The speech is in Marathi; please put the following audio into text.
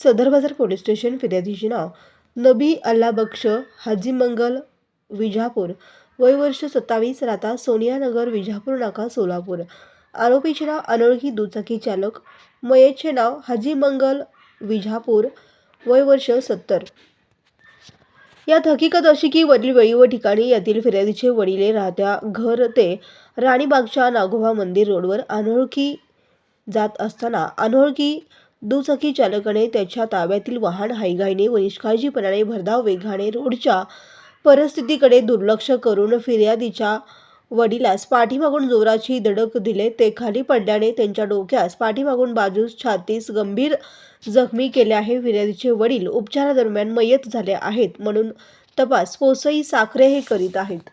सदर बाजार पोलीस स्टेशन फिर्यादीचे नाव नबी अल्ला बक्ष हाजी मंगल विजापूर. वय वर्ष सत्तावीस राहता सोनियानगर विजापूर नाका सोलापूर. आरोपीचे नाव अनोळखी दुचाकी चालक मयेचे नाव हाजी मंगल विजापूर. वय वर्ष सत्तर. यात हकीकत अशी की वडील वेळी व ठिकाणी यातील फिर्यादीचे वडिले राहत्या घर ते राणीबागच्या नागोबा मंदिर रोडवर अनोळखी जात असताना अनोळखी दुचाकी चालकाने त्याच्या ताब्यातील वाहन हायघाईने व निष्काळजीपणाने भरधाव वेगाने रोडच्या परिस्थितीकडे दुर्लक्ष करून फिर्यादीच्या वडिलास पाठीमागून जोराची धडक दिले. ते खाली पडल्याने त्यांच्या डोक्यास पाठीमागून बाजूस छातीस गंभीर जखमी केले आहे. फिर्यादीचे वडील उपचारादरम्यान मयत झाले आहेत म्हणून तपास पोसई साखरे हे करीत आहेत.